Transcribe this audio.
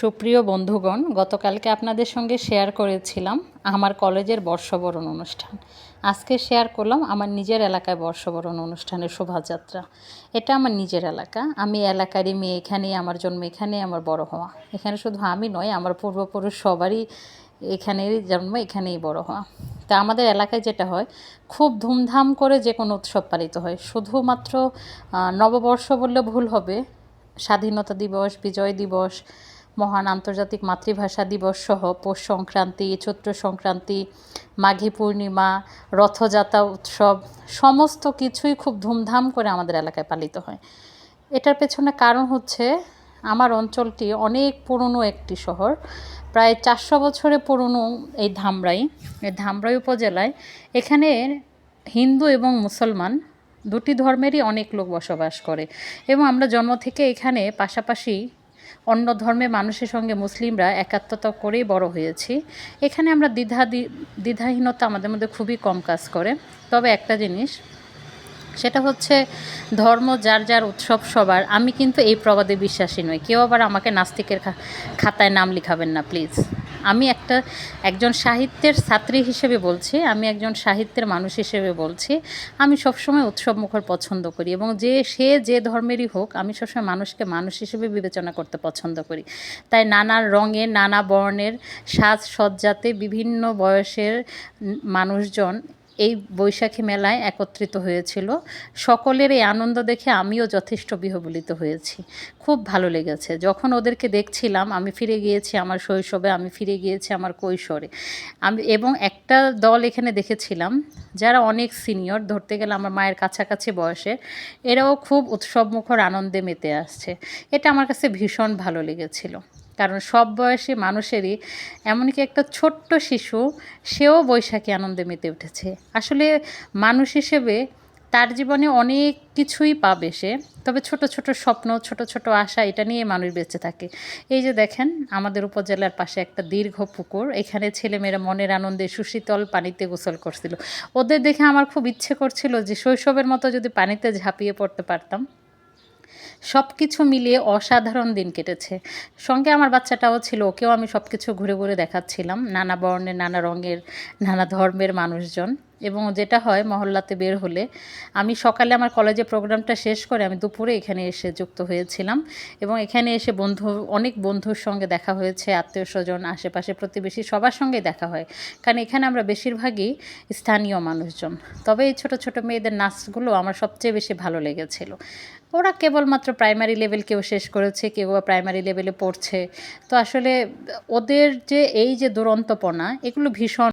সুপ্রিয় বন্ধুগণ, গতকালকে আপনাদের সঙ্গে শেয়ার করেছিলাম আমার কলেজের বর্ষবরণ অনুষ্ঠান। আজকে শেয়ার করলাম আমার নিজের এলাকায় বর্ষবরণ অনুষ্ঠানের শোভাযাত্রা। এটা আমার নিজের এলাকা। আমি এলাকারই মেয়ে এখানেই, আমার জন্ম এখানেই, আমার বড় হওয়া। এখানে শুধু আমি নয়, আমার পূর্বপুরুষ সবারই এখানেরই জন্ম এখানেই বড় হওয়া। তা আমাদের এলাকায় যেটা হয়, খুব ধুমধাম করে যে কোনো উৎসব পালিত হয়। শুধুমাত্র নববর্ষ বললে ভুল হবে। স্বাধীনতা দিবস, বিজয় দিবস মহান আন্তর্জাতিক মাতৃভাষা দিবস সহ পৌষ সংক্রান্তি, চৈত্র সংক্রান্তি, মাঘী পূর্ণিমা, রথযাত্রা উৎসব, সমস্ত কিছুই খুব ধুমধাম করে আমাদের এলাকায় পালিত হয়। এটার পেছনে কারণ হচ্ছে আমার অঞ্চলটি অনেক পুরনো একটি শহর। প্রায় চারশো বছরের পুরনো এই ধামরাই। এই ধামরাই উপজেলায় এখানে হিন্দু এবং মুসলমান দুটি ধর্মেরই অনেক লোক বসবাস করে এবং আমরা জন্ম থেকে এখানে পাশাপাশি অন্য ধর্মের মানুষের সঙ্গে মুসলিমরা একাত্মতা করেই বড় হয়েছি। এখানে আমরা দ্বিধা দ্বি- দ্বিধাহীনতা আমাদের মধ্যে খুবই কম কাজ করে। তবে একটা জিনিস, সেটা হচ্ছে ধর্ম যার যার উৎসব সবার। আমি কিন্তু এই প্রবাদে বিশ্বাসী নই। কেউ আবার আমাকে নাস্তিকের খাতায় নাম লিখাবেন না, প্লিজ। আমি একটা, একজন সাহিত্যের ছাত্রী হিসেবে বলছি, আমি একজন সাহিত্যের মানুষ হিসেবে বলছি, আমি সবসময় উৎসব মুখর পছন্দ করি এবং যে, সে যে ধর্মেরই হোক, আমি সবসময় মানুষকে মানুষ হিসেবে বিবেচনা করতে পছন্দ করি। তাই নানা রঙে, নানা বর্ণের সাজসজ্জাতে বিভিন্ন বয়সের মানুষজন এই বৈশাখী মেলায় একত্রিত হয়েছিল। সকলের এই আনন্দ দেখে আমিও যথেষ্ট বিহবলিত হয়েছি। খুব ভালো লেগেছে। যখন ওদেরকে দেখছিলাম, আমি ফিরে গিয়েছি আমার শৈশবে, আমি ফিরে গিয়েছি আমার কৈশোরে। আমি এবং একটা দল এখানে দেখেছিলাম, যারা অনেক সিনিয়র, ধরতে গেলে আমার মায়ের কাছাকাছি বয়সে, এরাও খুব উৎসবমুখর আনন্দে মেতে আসছে। এটা আমার কাছে ভীষণ ভালো লেগেছিল। কারণ সব বয়সী মানুষেরই এমনকি একটা ছোট্ট শিশু, সেও বৈশাখী আনন্দে মেতে উঠেছে। আসলে মানুষ হিসেবে তার জীবনে অনেক কিছুই পাবে সে, তবে ছোট ছোট স্বপ্ন, ছোট ছোট আশা, এটা নিয়ে মানুষ বেঁচে থাকে। এই যে দেখেন, আমাদের উপজেলার পাশে একটা দীর্ঘ পুকুর, এখানে ছেলেমেয়েরা মনের আনন্দে সুশীতল পানিতে গোসল করছিল। ওদের দেখে আমার খুব ইচ্ছে করছিল যে শৈশবের মতো যদি পানিতে ঝাঁপিয়ে পড়তে পারতাম। সব কিছু মিলিয়ে অসাধারণ দিন কেটেছে। সঙ্গে আমার বাচ্চাটাও ছিল, ওকেও আমি সব কিছু ঘুরে ঘুরে দেখাচ্ছিলাম, নানা বর্ণের, নানা রঙের, নানা ধর্মের মানুষজন। এবং যেটা হয়, মহল্লাতে বের হলে আমি সকালে আমার কলেজে প্রোগ্রামটা শেষ করে আমি দুপুরে এখানে এসে যুক্ত হয়েছিলাম। এবং এখানে এসে বন্ধু, অনেক বন্ধুর সঙ্গে দেখা হয়েছে, আত্মীয় স্বজন, আশেপাশে প্রতিবেশী সবার সঙ্গেই দেখা হয়। কারণ এখানে আমরা বেশিরভাগই স্থানীয় মানুষজন। তবে এই ছোট ছোট মেয়েদের নাচগুলো আমার সবচেয়ে বেশি ভালো লেগেছিল। ওরা কেবলমাত্র প্রাইমারি লেভেল কেউ শেষ করেছে, কেউ বা প্রাইমারি লেভেলে পড়ছে। তো আসলে ওদের যে এই যে দুরন্তপনা, এগুলো ভীষণ